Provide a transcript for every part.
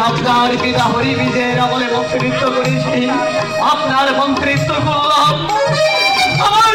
আপনার পিতা হরি বিজয়ের আমলে মন্ত্রিত্ব করেছি আপনার মন্ত্রিত্ব করলাম। আমার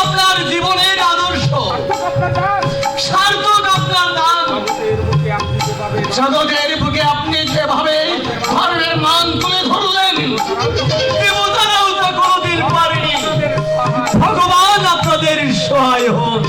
জীবনের আদর্শ। সার্থক আপনার দান। জগতের বুকে আপনি যেভাবে ধর্মের মান তুলে ধরলেন দেবতারাও তা কোনোদিন পারেনি। ভগবান আপনাদের সহায় হোক।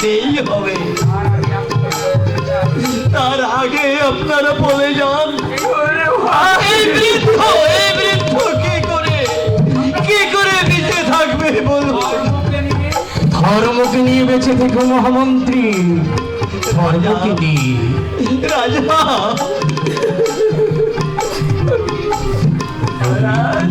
দিতেই হবে। তার আগে আপনারা বলে যান করে কি থাকবে বলুন। ধর্মকে নিয়ে বেঁচে থেকে মহামন্ত্রী ধর্মকে নিয়ে। রাজা। রাজ।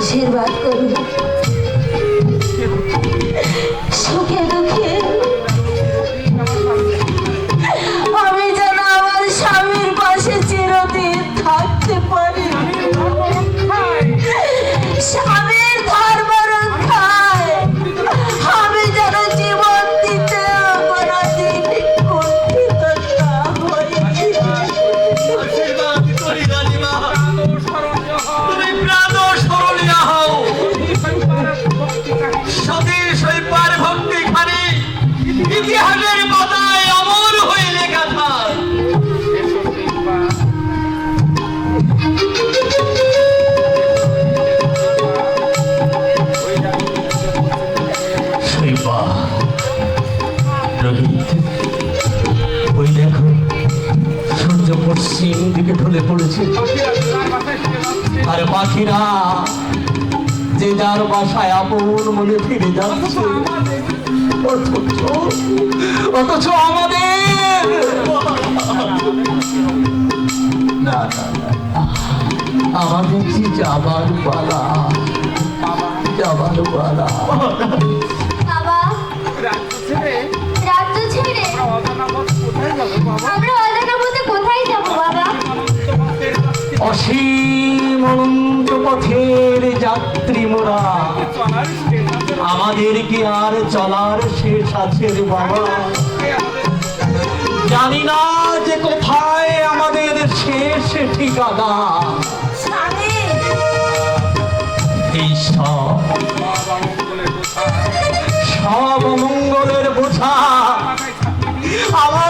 आशीर्वाद करूँ। আর পাখিরা যে যার বাসায় আপন মনে ফিরে যাচ্ছে। অথচ আমাদের না না না আমাদের যে যাবার পালা? যাবার পালা? বাবা রাজ্য ছেড়ে রাজ্য ছেড়ে আমরা অসীম অনন্ত পথের যাত্রী মোরা। আমাদের কি আর চলার শেষ আছে বাবা? জানি না যে কোথায় আমাদের শেষ ঠিকানা। এই সব মঙ্গলের বোঝা আমার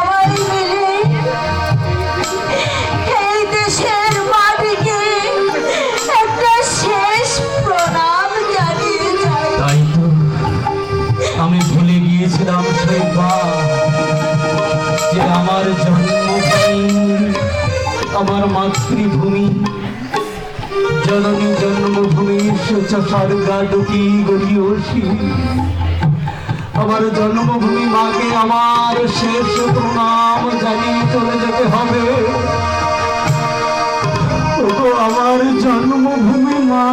আমার মাতৃভূমি জননী জন্মভূমি স্বর্গা গলি গড়িয়েছি আমার জন্মভূমি মাকে আমার শেষ প্রণাম জানিয়ে চলে যেতে হবে। আমার জন্মভূমি মা।